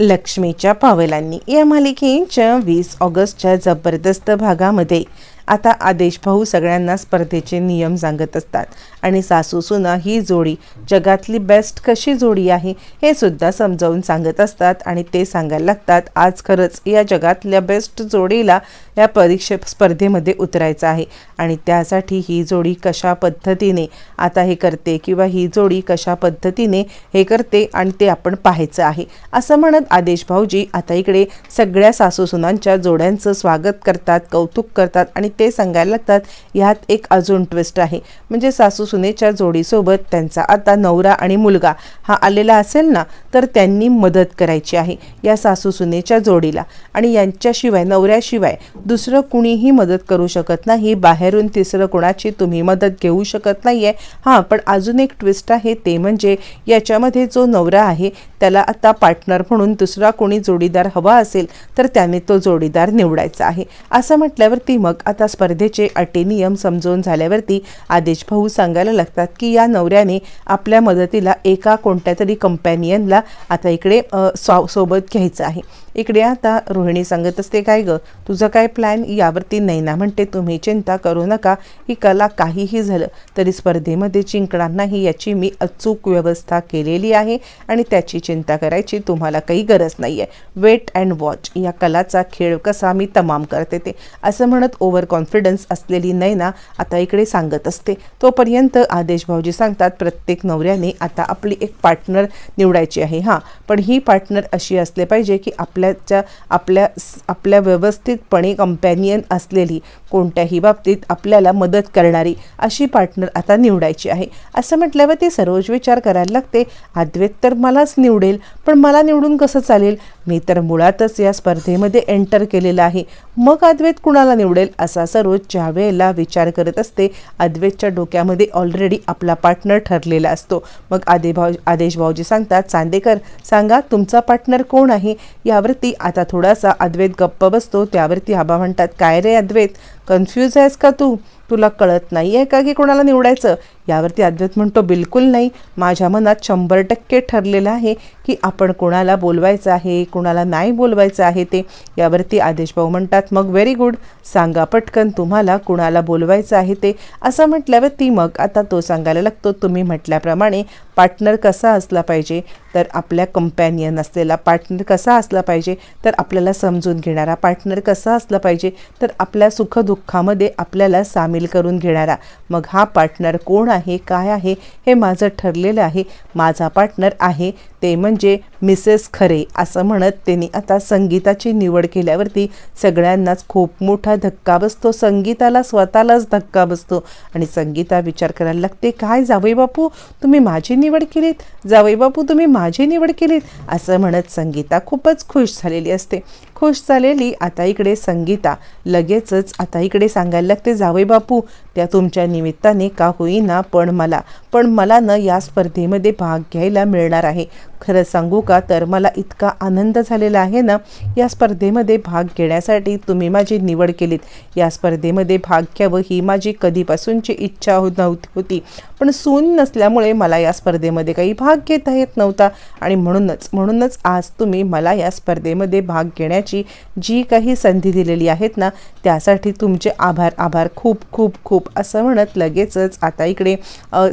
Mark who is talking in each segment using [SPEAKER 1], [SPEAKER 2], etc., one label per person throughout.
[SPEAKER 1] लक्ष्मीच्या पावलांनी. या मालिकेच्या वीस ऑगस्टच्या जबरदस्त भागामध्ये आता आदेश भाऊ सगळ्यांना स्पर्धेचे नियम सांगत असतात. आणि सासू सुना ही जोडी जगातली बेस्ट कशी जोडी आहे हे सुद्धा समजावून सांगत असतात आणि ते सांगायला लागतात आज खरंच या जगातल्या बेस्ट जोडीला या परीक्षे स्पर्धेमध्ये उतरायचं आहे. आणि त्यासाठी ही जोडी कशा पद्धतीने आता हे करते किंवा ही जोडी कशा पद्धतीने हे करते आणि ते आपण पाहायचं आहे. असं म्हणत आदेश भाऊजी आता इकडे सगळ्या सासूसुनांच्या जोड्यांचं स्वागत करतात कौतुक करतात आणि ते सांगायला लागतात ह्यात एक अजून ट्विस्ट आहे. म्हणजे सासू सुनेच्या जोडीसोबत त्यांचा आता नवरा आणि मुलगा हा आलेला असेल ना तर त्यांनी मदत करायची आहे या सासू सुनेच्या जोडीला. आणि यांच्याशिवाय नवऱ्याशिवाय दुसरं कुणीही मदत करू शकत नाही. बाहेरून तिसरं कुणाची तुम्ही मदत घेऊ शकत नाही आहे हां पण अजून एक ट्विस्ट आहे ते म्हणजे याच्यामध्ये जो नवरा आहे त्याला आता पार्टनर म्हणून दुसरा कोणी जोडीदार हवा असेल तर त्याने तो जोडीदार निवडायचा आहे. असं म्हटल्यावरती मग आता आता स्पर्धेचे अटी नियम समजून झाल्यावरती आदेश भाऊ सांगायला लागतात की या नवऱ्याने आपल्या मदतीला एका कोणत्या तरी कंपॅनियनला आता इकडे सॉ सो सोबत घ्यायचं आहे. इकडे आता रोहिणी सांगत असते काय ग तुझं काय प्लॅन यावरती नाही ना म्हणते तुम्ही चिंता करू नका ही कला काहीही झालं तरी स्पर्धेमध्ये जिंकणार नाही याची मी अचूक व्यवस्था केलेली आहे आणि त्याची चिंता करायची तुम्हाला काही गरज नाही आहे वेट अँड वॉच या कलाचा खेळ कसा मी तमाम करते ते. असं म्हणत ओव्हर कॉन्फिडन्स असलेली नैना आता इकडे सांगत असते. तोपर्यंत आदेश भाऊजी सांगतात प्रत्येक नवऱ्याने आता आपली एक पार्टनर निवडायची आहे. हां पण ही पार्टनर अशी असले पाहिजे की आपल्याच्या आपल्या आपल्या व्यवस्थितपणे कंपॅनियन असलेली. कोणत्याही बाबतीत आपल्याला मदत करणारी अशी पार्टनर आता निवडायची आहे. असं म्हटल्यावर ती सरोज विचार करायला लागते अद्वैत तर मलाच निवडेल पण मला निवडून कसं चालेल? मी तर मुळातच या स्पर्धेमध्ये एंटर केलेलं आहे. मग अद्वैत कुणाला निवडेल? असा सरोज ज्या वेळेला विचार करत असते अद्वैतच्या डोक्यामध्ये ऑलरेडी आपला पार्टनर ठरलेला असतो. मग आदे भाऊ आदेश भाऊजी सांगतात चांदेकर सांगा तुमचा पार्टनर कोण आहे? यावरती आता थोडासा अद्वैत गप्प बसतो त्यावरती आबा म्हणतात काय रे अद्वैत कन्फ्यूज आहेस का तू? तुला कळत नाही आहे का की कोणाला निवडायचं? यावरती अद्वैत म्हणतो बिलकुल नाही. माझ्या मनात शंभर टक्के ठरलेलं आहे की आपण कोणाला बोलवायचं आहे कोणाला नाही बोलवायचं आहे ते. यावरती आदेश भाऊ म्हणतात मग व्हेरी गुड. सांगा पटकन तुम्हाला कुणाला बोलवायचं आहे ते. असं म्हटल्यावर ती मग आता तो सांगायला लागतो तुम्ही म्हटल्याप्रमाणे पार्टनर कसा असला पाहिजे? तर आपल्या कंपॅनियन असलेला पार्टनर कसा असला पाहिजे? तर आपल्याला समजून घेणारा पार्टनर कसा असला पाहिजे? तर आपल्या सुखदुःखामध्ये आपल्याला सामील करून घेणारा. मग हा पार्टनर कोण आहे? काय आहे? हे माझं ठरलेलं आहे. माझा पार्टनर आहे. ते म्हणजे मिसेस खरे असं म्हणत त्यांनी आता संगीताची निवड केल्यावरती सगळ्यांनाच खूप मोठा धक्का बसतो. संगीताला स्वतःलाच धक्का बसतो. आणि संगीता विचार करायला लागते काय जावई बापू तुम्ही माझी निवड केलीत? जावई बापू तुम्ही माझी निवड केलीत? असं म्हणत संगीता खूपच खुश झालेली असते. खुश झालेली आता इकडे संगीता. लगेचच आता इकडे सांगायला लागते जावे बापू त्या तुमच्या निमित्ताने का होईना पण मला पण मला न या स्पर्धेमध्ये भाग घ्यायला मिळणार आहे. खरं सांगू का? तर मला इतका आनंद झालेला आहे ना या स्पर्धेमध्ये भाग घेण्यासाठी तुम्ही माझी निवड केलीत. या स्पर्धेमध्ये भाग घ्यावं ही माझी कधीपासूनची इच्छा हो नव्हती होती. पण सून नसल्यामुळे मला या स्पर्धेमध्ये काही भाग घेता येत नव्हता. आणि म्हणूनच म्हणूनच आज तुम्ही मला या स्पर्धेमध्ये भाग घेण्याची जी काही संधी दिलेली आहेत ना त्यासाठी तुमचे आभार आभार. खूप खूप खूप. असं म्हणत लगेचच आता इकडे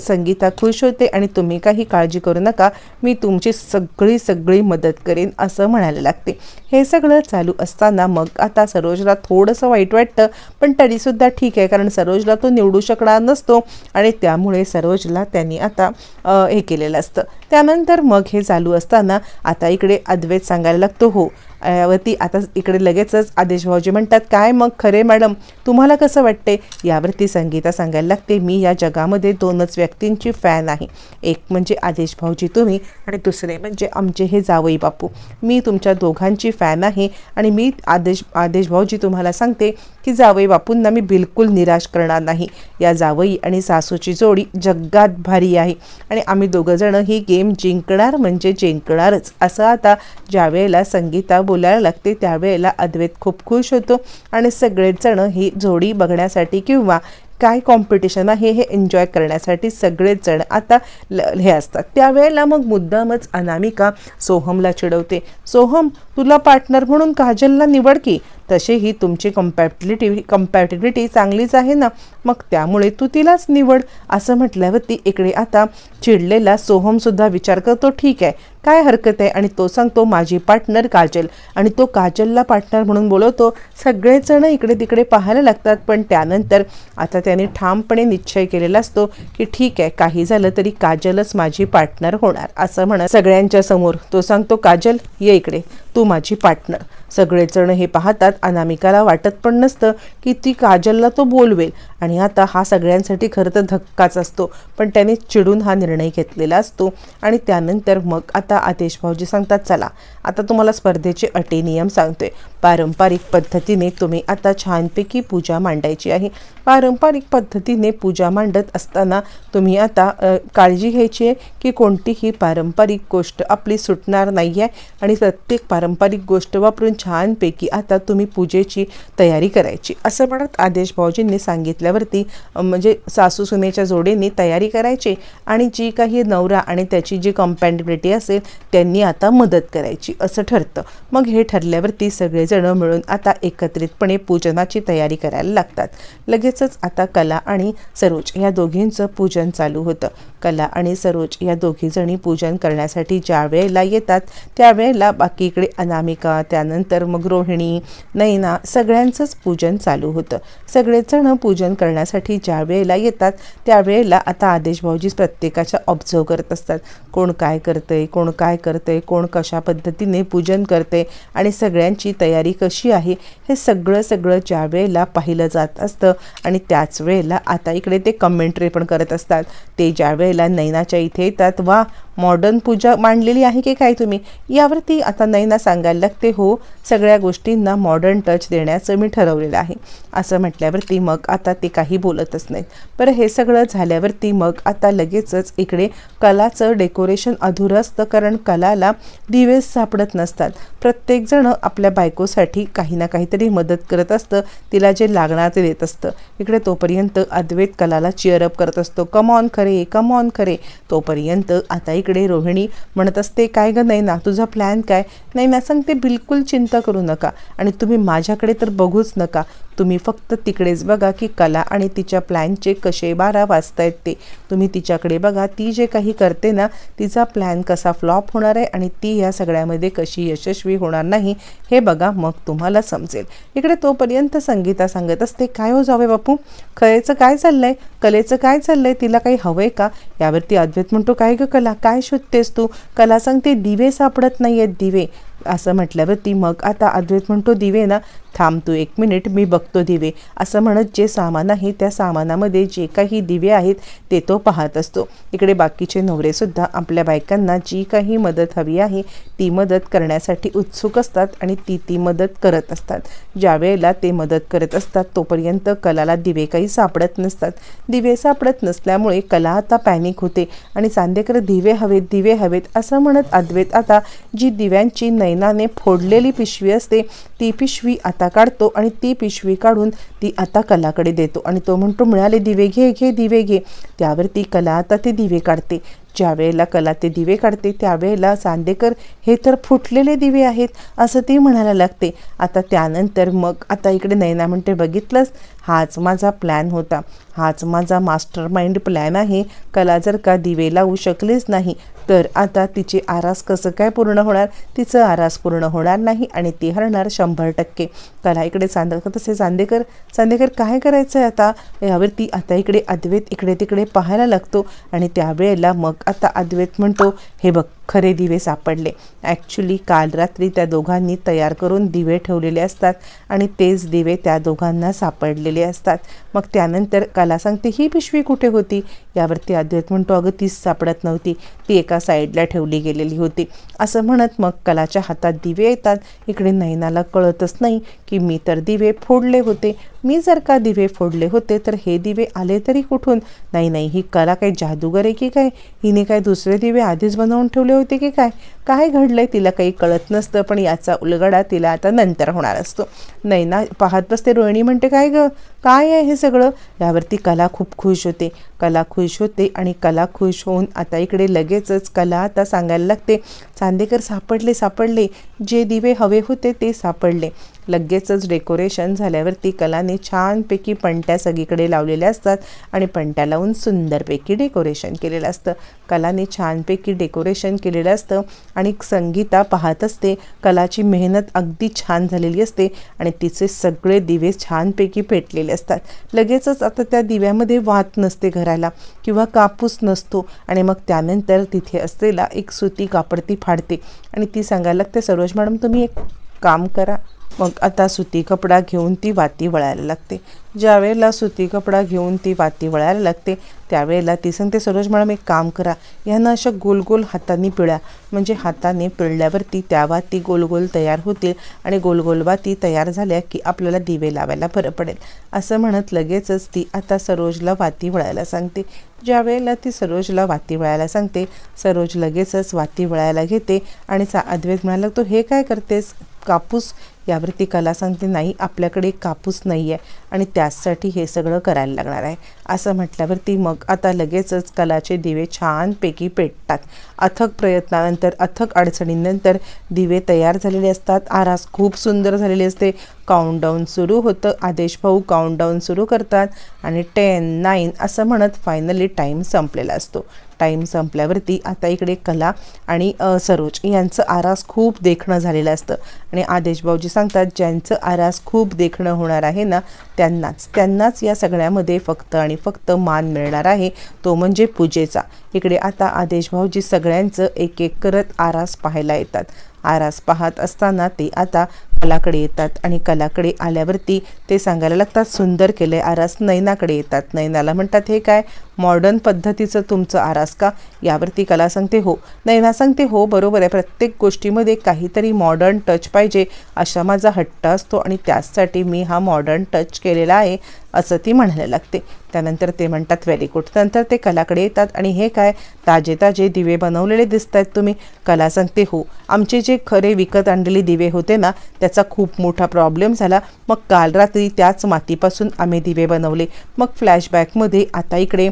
[SPEAKER 1] संगीता खुश होते. आणि तुम्ही काही काळजी करू नका. मी तुमची सगळी सगळी मदत करेन असं म्हणायला लागते. हे सगळं चालू असताना मग आता सरोजला थोडंसं वाईट वाटतं पण तरीसुद्धा ठीक आहे कारण सरोजला तो निवडू शकणार नसतो आणि त्यामुळे सरोजला त्यांनी आता हे केलेलं असतं. त्यानंतर मग हे चालू असताना आता इकडे अद्वैत सांगायला लागतो हो यावरती आता इकडे लगेचच आदेश भाऊजी म्हणतात काय मग? खरे मॅडम तुम्हाला कसं वाटते यावरती संगीता सांगायला लागते मी या जगामध्ये दोनच व्यक्तींची फॅन आहे. एक म्हणजे आदेश भाऊजी तुम्ही आणि दुसरे म्हणजे आमचे हे जावई बापू. मी तुमच्या दोघांची फॅन आहे आणि मी आदेश आदेश भाऊजी तुम्हाला सांगते की जावई बापूंना मी बिलकुल निराश करणार नाही. या जावई आणि सासूची जोडी जगात भारी आहे. आणि आम्ही दोघंजणं ही गेम जिंकणार म्हणजे जिंकणारच. असं आता ज्यावेळेला संगीता बोलायला लागते त्यावेळेला अद्वैत खूप खुश होतो. आणि सगळेजणं ही जोडी बघण्यासाठी किंवा काय कॉम्पिटिशन आहे हे एन्जॉय करण्यासाठी सगळेच जण आता ल- हे असतात. त्यावेळेला मग मुद्दामच अनामिका सोहमला चिडवते. सोहम तुला पार्टनर म्हणून काजलला निवड की? तशीही तुमची कम्पॅटिलिटी कम्पॅटिबिलिटी चांगलीच आहे ना? मग त्यामुळे तू तिलाच निवड. असं म्हटल्यावरती इकडे आता चिडलेला सोहमसुद्धा विचार करतो ठीक आहे काय हरकत आहे? आणि तो सांगतो माझी पार्टनर काजल. आणि तो काजलला पार्टनर म्हणून बोलवतो. सगळेजण इकडे तिकडे पाहायला लागतात पण त्यानंतर आता त्याने ठामपणे निश्चय केलेला असतो की ठीक आहे काही झालं तरी काजलच माझी पार्टनर होणार असं म्हणत सगळ्यांच्या समोर तो सांगतो काजल ये इकडे. तू माझी पार्टनर सगळेजण हे पाहतात अनामिकाला वाटत पण नसतं की ती काजलला तो बोलवेल. आणि आता हा सगळ्यांसाठी खरं तर धक्काच असतो. पण त्याने चिडून हा निर्णय घेतलेला असतो. आणि त्यानंतर मग आता आदेश भाऊजी सांगतात चला आता तुम्हाला स्पर्धेचे अटी नियम सांगतोय. पारंपरिक पद्धतीने तुम्ही आता छानपैकी पूजा मांडायची आहे. पारंपरिक पद्धतीने पूजा मांडत असताना तुम्ही आता काळजी घ्यायची आहे की कोणतीही पारंपरिक गोष्ट आपली सुटणार नाही आहे आणि प्रत्येक पारंपरिक गोष्ट वापरून छानपैकी आता तुम्ही पूजेची तयारी करायची. असं म्हणत आदेश भाऊजींनी सांगितल्यावरती म्हणजे सासू सुनेच्या जोडीने तयारी करायची आणि जी काही नवरा आणि त्याची जी कम्पॅटिबिलिटी असेल त्यांनी आता मदत करायची असं ठरतं. मग हे ठरल्यावरती सगळे सगळेजण मिळून आता एकत्रितपणे पूजनाची तयारी करायला लागतात. लगेचच आता कला आणि सरोज या दोघींचं पूजन चालू होतं. कला आणि सरोज या दोघीजणी पूजन करण्यासाठी ज्या वेळेला येतात त्यावेळेला बाकीकडे अनामिका त्यानंतर मग रोहिणी नैना सगळ्यांचंच पूजन चालू होतं. सगळेजण पूजन करण्यासाठी ज्या वेळेला येतात त्यावेळेला आता आदेश भाऊजी प्रत्येकाच्या ऑब्झर्व करत असतात. कोण काय करतंय कोण काय करतंय कोण कशा पद्धतीने पूजन करते आणि सगळ्यांची तयारी तयारी कशी आहे हे सगळं सगळं ज्या वेळेला पाहिलं जात असतं आणि त्याच वेळेला आता इकडे ते कमेंट्री पण करत असतात. ते ज्या वेळेला नैनाच्या इथे येतात वा मॉडर्न पूजा मांडलेली आहे की काय तुम्ही? यावरती आता नैना सांगायला लागते हो सगळ्या गोष्टींना मॉडर्न टच देण्याचं मी ठरवलेलं आहे. असं म्हटल्यावरती मग आता ते काही बोलतच नाहीत. बरं हे सगळं झाल्यावरती मग आता लगेचच इकडे कलाचं डेकोरेशन अधुरं असतं कारण कलाला दिवेस सापडत नसतात. प्रत्येकजण आपल्या बायकोसाठी काही ना काहीतरी मदत करत असतं तिला जे लागणार ते देत असतं. इकडे तोपर्यंत अद्वैत कलाला चिअरअप करत असतो. कमॉन खरे कमॉन खरे. तोपर्यंत आता इकडे रोहिणी म्हणत असते काय गं नाही ना तुझा प्लॅन काय? नाही ना सांगते बिलकुल चिंता करू नका आणि तुम्ही माझ्याकडे तर बघूच नका. तुम्ही फक्त तिकडेच बघा की कला आणि तिच्या प्लॅनचे कसे बारा वाजतायत ते. तुम्ही तिच्याकडे बघा ती जे काही करते ना तिचा प्लॅन कसा फ्लॉप होणार आहे आणि ती या सगळ्यामध्ये कशी यशस्वी होणार नाही हे बघा मग तुम्हाला समजेल. इकडे तोपर्यंत संगीता सांगत असते काय हो जावे बापू? खरेचं काय चाललंय? कलेचं काय चाललंय? तिला काही हवंय का? यावरती अद्वैत म्हणतो काय ग कला? काय शोधतेस तू? कला सांगते दिवे सापडत नाही आहेत दिवे. असं म्हटल्यावरती मग आता अद्वैत म्हणतो दिवे ना थांब तू एक मिनिट मी बघतो दिवे. असं म्हणत जे सामान आहे त्या सामानामध्ये जे काही दिवे आहेत ते तो पाहत असतो. इकडे बाकीचे नवरेसुद्धा आपल्या बायकांना जी काही मदत हवी आहे ती मदत करण्यासाठी उत्सुक असतात आणि ती ती मदत करत असतात. ज्या वेळेला ते मदत करत असतात तोपर्यंत कलाला दिवे काही सापडत नसतात. दिवे सापडत नसल्यामुळे कला आता पॅनिक होते आणि चांदेकर दिवे हवेत दिवे हवेत असं म्हणत अद्वैत आता जी दिव्यांची नैनाने फोडलेली पिशवी असते ती पिशवी आता काढतो आणि ती पिशवी काढून ती आता कलाकडे देतो. आणि तो म्हणतो मिळाले दिवे घे घे दिवे घे. त्यावर ती कला आता ते दिवे काढते. ज्या वेळेला कला ते दिवे काढते त्यावेळेला चांदेकर हे तर फुटलेले दिवे आहेत असं ती म्हणायला लागते. आता त्यानंतर मग आता इकडे नैना म्हणते बघितलंस? हाच माझा प्लॅन होता. हाच माझा मास्टर माइंड प्लॅन आहे. कला जर का दिवे लावू शकलेच नाही तर आता तिचे आरास कसं काय पूर्ण होणार? तिचं आरास पूर्ण होणार नाही आणि ती हरणार शंभर टक्के. कला इकडे चांदेकर तसे चांदेकर चांदेकर काय करायचं आहे आता? यावरती आता इकडे अद्वैत इकडे तिकडे पाहायला लागतो आणि त्यावेळेला मग आता अद्वैत म्हणतो हे बघ खरे दिवे सापडले. ॲक्च्युली काल रात्री त्या दोघांनी तयार करून दिवे ठेवलेले असतात आणि तेच दिवे त्या दोघांना सापडलेले असतात. मग त्यानंतर कला सांगते ही पिशवी कुठे होती? यावरती अद्वैत म्हणतो अगं तीच सापडत नव्हती. ती एका साईडला ठेवली गेलेली होती. असं म्हणत मग कलाच्या हातात दिवे येतात. इकडे नैनाला कळतच नाही की मी तर दिवे फोडले होते. मी जर का दिवे फोडले होते तर हे दिवे आले तरी कुठून? नाही नाही ही कला काही जादूगर आहे की काय? हिने काय दुसरे दिवे आधीच बनवून ठेवले होते की काय? काय घडलंय तिला काही कळत नसतं पण याचा उलगडा तिला आता नंतर होणार असतो. नाही ना पाहत बसते रोहिणी म्हणते काय ग? काय आहे हे सगळं? यावरती कला खूप खुश होते. कला खुश होते आणि कला खुश होऊन आता इकडे लगेचच कला आता सांगायला लागते. चांदेकर सापडले सापडले. जे दिवे हवे होते ते सापडले. लगेचच डेकोरेशन झाल्यावरती कलाने छानपैकी पणत्या सगळीकडे लावलेल्या असतात आणि पणत्या लावून सुंदरपैकी डेकोरेशन केलेलं असतं. कलाने छानपैकी डेकोरेशन केलेलं असतं आणि संगीता पाहत असते. कलाची मेहनत अगदी छान झालेली असते आणि तिचे सगळे दिवे छानपैकी पेटलेले असतात. लगेचच आता त्या दिव्यामध्ये वात नसते घराला किंवा कापूस नसतो आणि मग त्यानंतर तिथे असलेला एक सुती कापड ती फाडते आणि ती सांगायला लागते सरोज मॅडम तुम्ही एक काम करा. मग आता सुती कपडा घेऊन ती वाती वळायला लागते. ज्यावेळेला सुती कपडा घेऊन ती वाती वळायला लागते त्यावेळेला ती सांगते सरोज मॅडम एक काम करा. ह्यांना अशा गोल गोल हाताने पिळा. म्हणजे हाताने पिळल्यावरती त्या वाती गोल गोल तयार होतील आणि गोल गोल वाती तयार झाल्या की आपल्याला दिवे लावायला बरं पडेल. असं म्हणत लगेचच ती आता सरोजला वाती वळायला सांगते. ज्या वेळेला ती सरोजला वाती वळायला सांगते सरोज लगेचच वाती वळायला घेते आणि सा अद्वैत म्हणायला लागतो हे काय करतेस? कापूस यावरती कला सांगते नाही आपल्याकडे कापूस नाही आहे आणि त्याचसाठी हे सगळं करायला लागणार आहे. असं म्हटल्यावरती मग आता लगेचच कलाचे दिवे छानपैकी पेटतात. अथक प्रयत्नानंतर अथक अडचणींनंतर दिवे तयार झालेले असतात. आरास खूप सुंदर झालेली असते. काउंटडाऊन सुरू होतं. आदेश भाऊ काउंटडाऊन सुरू करतात आणि टेन नाईन असं म्हणत फायनली टाईम संपलेला असतो. टाईम संपल्यावरती आता इकडे कला आणि सरोज यांचं आरास खूप देखणं झालेलं असतं. आणि आदेश भाऊजी सांगतात ज्यांचं आरास खूप देखणं होणार आहे ना त्यांनाच. त्यांनाच या सगळ्यामध्ये फक्त आणि फक्त मान मिळणार आहे तो म्हणजे पूजेचा. इकडे आता आदेश भाऊजी सगळ्यांचं एक एक करत आरास पाहायला येतात. आरास पाहत असताना ते आता कलाकडे येतात आणि कलाकडे आल्यावरती ते सांगायला लागतात सुंदर केले आरास. नैनाकडे येतात. नैनाला म्हणतात हे काय? मॉडर्न पद्धतीचं तुमचं आरास का? यावरती कला सांगते हो. नैना सांगते हो बरोबर आहे. प्रत्येक गोष्टीमध्ये काहीतरी मॉडर्न टच पाहिजे. असा माझा हट्ट असतो आणि त्याचसाठी मी हा मॉडर्न टच केलेला आहे असं ती म्हणायला लागते. त्यानंतर ते म्हणतात व्हेरी गुड. नंतर ते कलाकडे येतात आणि हे काय? ताजे ताजे दिवे बनवलेले दिसत आहेत तुम्ही. कला सांगते हो. आमचे जे खरे विकत आणलेले दिवे होते ना त्याचा खूप मोठा प्रॉब्लेम झाला. मग काल रात्री त्याच मातीपासून आम्ही दिवे बनवले. मग फ्लॅशबॅकमध्ये आता इकडे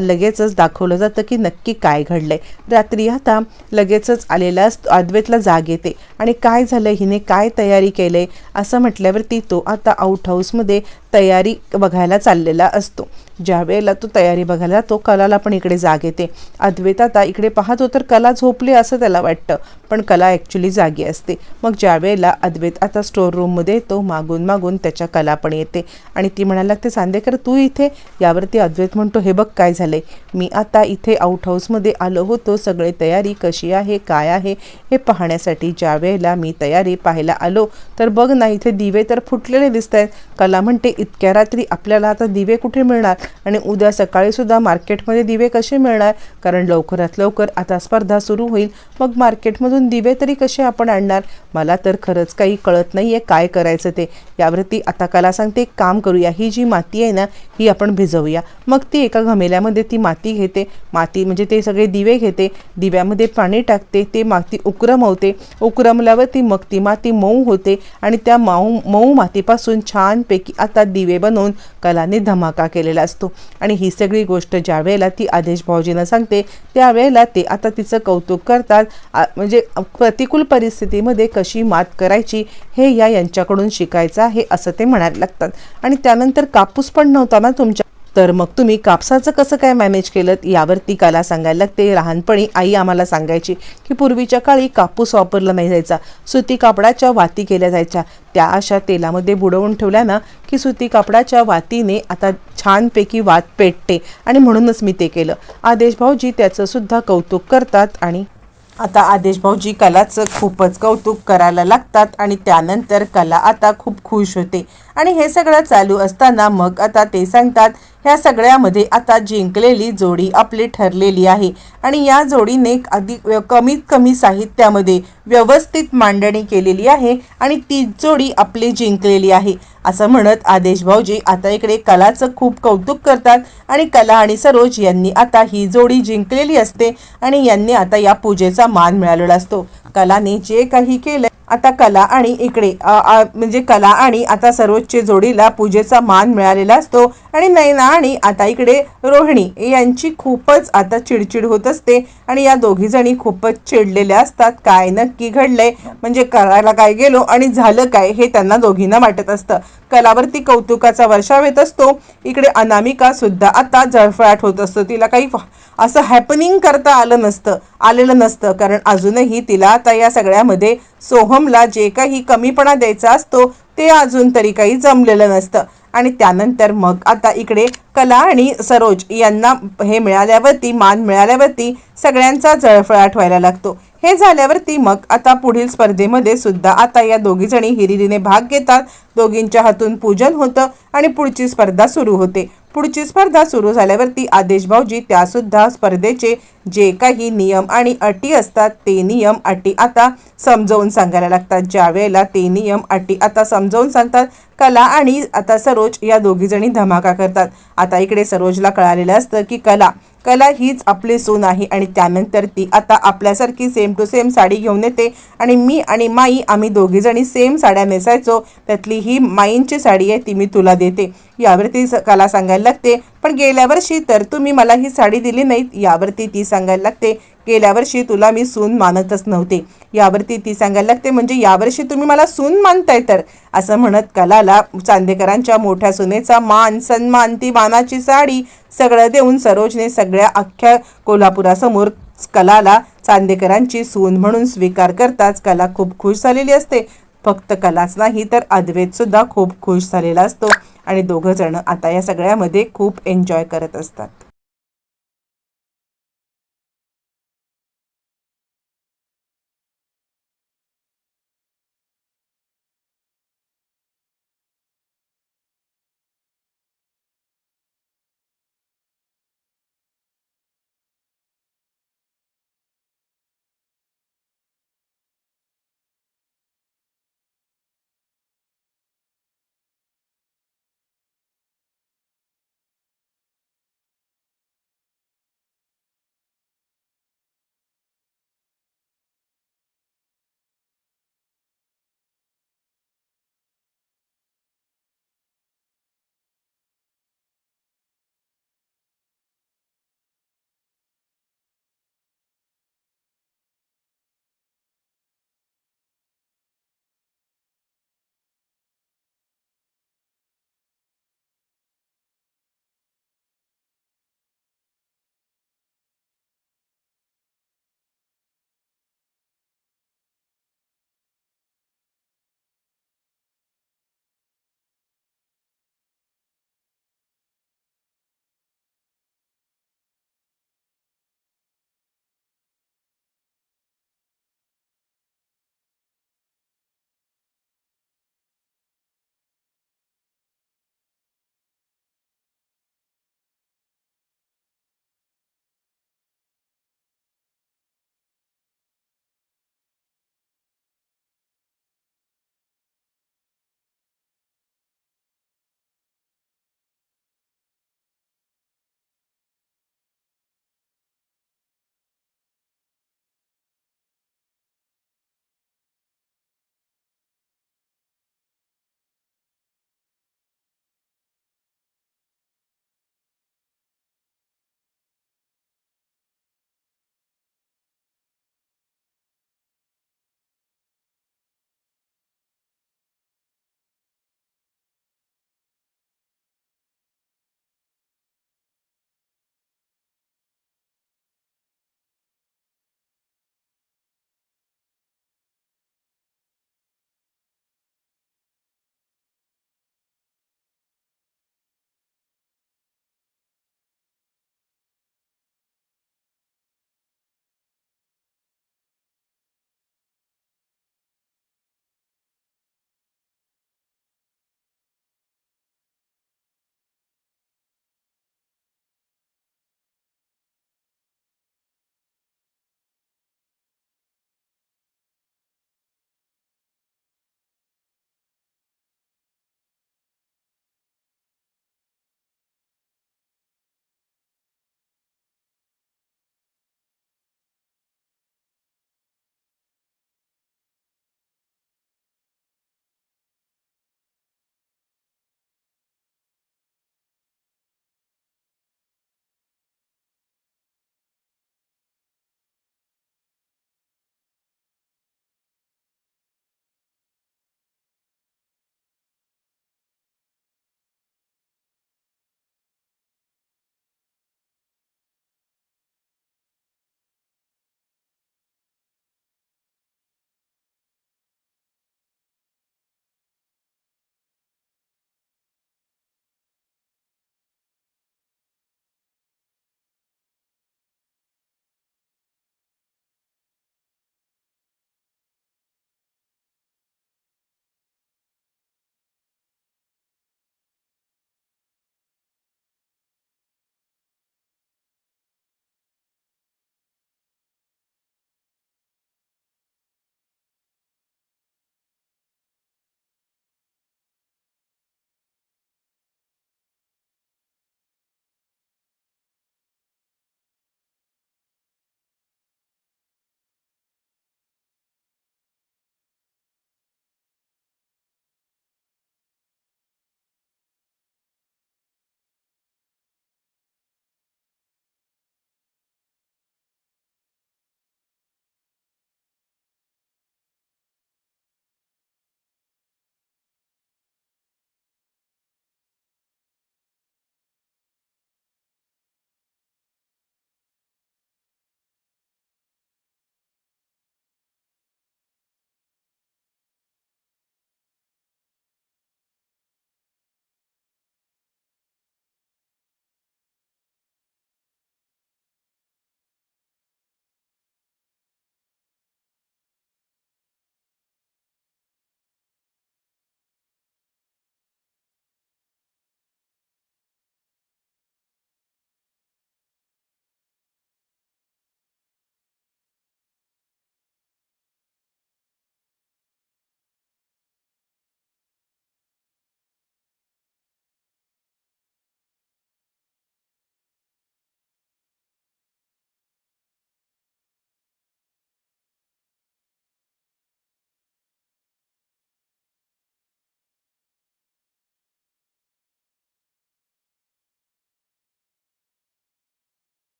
[SPEAKER 1] लगेचच दाखवलं जातं की नक्की काय घडलंय. रात्री आता लगेचच आलेला अद्वेतला अद्वैतला जाग येते. आणि काय झालं? हिने काय तयारी केलंय? असं म्हटल्यावरती तो आता आउट हाऊसमध्ये तयारी बघायला चाललेला असतो. ज्या वेळेला तो तयारी बघायला तो कलाला पण इकडे जाग येते. अद्वैत आता इकडे पाहतो तर कला झोपली असं त्याला वाटतं पण कला ॲक्च्युली जागी असते. मग ज्या वेळेला अद्वैत आता स्टोर रूममध्ये येतो मागून मागून त्याच्या कला पण येते. आणि ती म्हणायला लागते सांदेकर तू इथे? यावरती अद्वैत म्हणतो हे बघ काय झालंय. मी आता इथे आउट हाऊसमध्ये आलो होतो. सगळे तयारी कशी आहे काय आहे हे पाहण्यासाठी ज्या वेळेला मी तयारी पाहायला आलो तर बघ ना इथे दिवे तर फुटलेले दिसत आहेत कला म्हणते इतक्या रात्री आपल्याला आता दिवे कुठे मिळणार? आणि उद्या सकाळीसुद्धा मार्केटमध्ये दिवे कसे मिळणार? कारण लवकरात लवकर आता स्पर्धा सुरू होईल. मग मार्केटमधून दिवे तरी कसे आपण आणणार? मला तर खरंच काही कळत नाही आहे काय करायचं ते. यावरती आता कला सांगते एक काम करूया. ही जी माती आहे ना ही आपण भिजवूया. मग ती एका घमेल्यामध्ये ती माती घेते. माती म्हणजे ते सगळे दिवे घेते. दिव्यामध्ये पाणी टाकते. ते माती उक्रमवते. उक्रमल्यावर ती मग ती माती मऊ होते. आणि त्या मऊ मऊ मातीपासून छानपैकी आता दिवे बनवून कलाने धमाका केलेला असतो. आणि ही सगळी गोष्ट ज्या वेळेला ती आदेश भाऊजींना सांगते त्यावेळेला ते आता तिचं कौतुक करतात. म्हणजे प्रतिकूल परिस्थितीमध्ये कशी मात करायची हे या यांच्याकडून शिकायचं आहे असं ते म्हणायला लागतात. आणि त्यानंतर कापूस पण नव्हता ना तुमच्या तर मग तुम्ही कापसाचं कसं काय मॅनेज केलं यावरती कला सांगायला लागते. लहानपणी आई आम्हाला सांगायची की पूर्वीच्या काळी कापूस वापरला नाही जायचा. सुती कापडाच्या वाती केल्या जायच्या त्या अशा तेलामध्ये बुडवून ठेवल्या ना की सुती कापडाच्या वातीने आता छानपैकी वात पेटते आणि म्हणूनच मी ते केलं. आदेश भाऊजी त्याचं सुद्धा कौतुक करतात आणि आता आदेश भाऊजी कलाचं खूपच कौतुक करायला लागतात आणि त्यानंतर कला आता खूप खुश होते. आणि हे सगळं चालू असताना मग आता ते सांगतात ह्या सगळ्यामध्ये आता जिंकलेली जोडी आपली ठरलेली आहे. आणि या जोडीने अधिक कमीत कमी साहित्यामध्ये व्यवस्थित मांडणी केलेली आहे आणि ती जोडी आपली जिंकलेली आहे. असं म्हणत आदेश भाऊजी आता इकडे कलाचं खूप कौतुक करतात आणि कला आणि सरोज यांनी आता ही जोडी जिंकलेली असते आणि यांनी आता या पूजेचा मान मिळालेला असतो. कलाने जे काही केलं आता कला आणि इकडे म्हणजे कला आणि आता सर्वोच्च जोडीला पूजेचा मान मिळालेला असतो. आणि नयना आणि आता इकडे रोहिणी यांची खूपच आता चिडचिड होत असते. आणि या दोघी जणी खूपच चिडलेल्या असतात. काय नक्की घडलंय? म्हणजे करायला काय गेलो आणि झालं काय हे त्यांना दोघींना वाटत असतं. कलावरती कौतुकाचा वर्षाव येत असतो. इकडे अनामिका सुद्धा आता जळफळाट होत असतो. तिला काही असं हॅपनिंग करता आलं नसतं आलेलं नसतं. कारण अजूनही तिला आता या सगळ्यामध्ये सोहमला जे काही कमीपणा द्यायचा असतो ते अजून तरी काही जमलेलं नसतं. आणि त्यानंतर मग आता इकडे कला आणि सरोज यांना हे मिळाल्यावरती मान मिळाल्यावरती सगळ्यांचा जळफळाट व्हायला लागतो. हे झाल्यावरती मग आता पुढील स्पर्धेमध्ये सुद्धा आता या दोघीजणी हिरिरीने भाग घेतात. दोघींच्या हातून पूजन होतं आणि पुढची स्पर्धा सुरू होते. पुढची स्पर्धा सुरू झाल्यावरती आदेश भाऊजी त्यासुद्धा स्पर्धेचे जे काही नियम आणि अटी असतात ते नियम अटी आता समजावून सांगायला लागतात. ज्या वेळेला ते नियम अटी आता समजावून सांगतात कला आणि आता सरोज या दोघीजणी धमाका करतात. आता इकडे सरोजला कळालेलं असतं की कला कला हीच आपली सून आहे आणि त्यानंतर ती आता आपल्यासारखी सेम टू सेम साडी घेऊन येते. आणि मी आणि माई आम्ही दोघीजणी सेम साड्या नेसायचो. त्यातली ही माईंची साडी आहे ती मी तुला देते. यावरती कला सांगायला लागते. पण गेल्या वर्षी तर तुम्ही मला ही साडी दिली नाहीत. यावरती ती सांगायला लागते. गेल्या वर्षी तुला मी सून मानतच नव्हते. यावरती ती सांगायला लागते म्हणजे यावर्षी तुम्ही मला सून मानताय तर? असं म्हणत कलाला चांदेकरांच्या मोठ्या सुनेचा मान सन्मान ती मानाची साडी सगळं देऊन सरोजने सगळ्या अख्ख्या कोल्हापुरासमोर कलाला चांदेकरांची सून म्हणून स्वीकार करताच कला खूप खुश झालेली असते. फक्त कलाच नाही तर अद्वैतसुद्धा खूप खुश झालेला असतो आणि दोघंजणं आता या सगळ्यामध्ये खूप एन्जॉय करत असतात.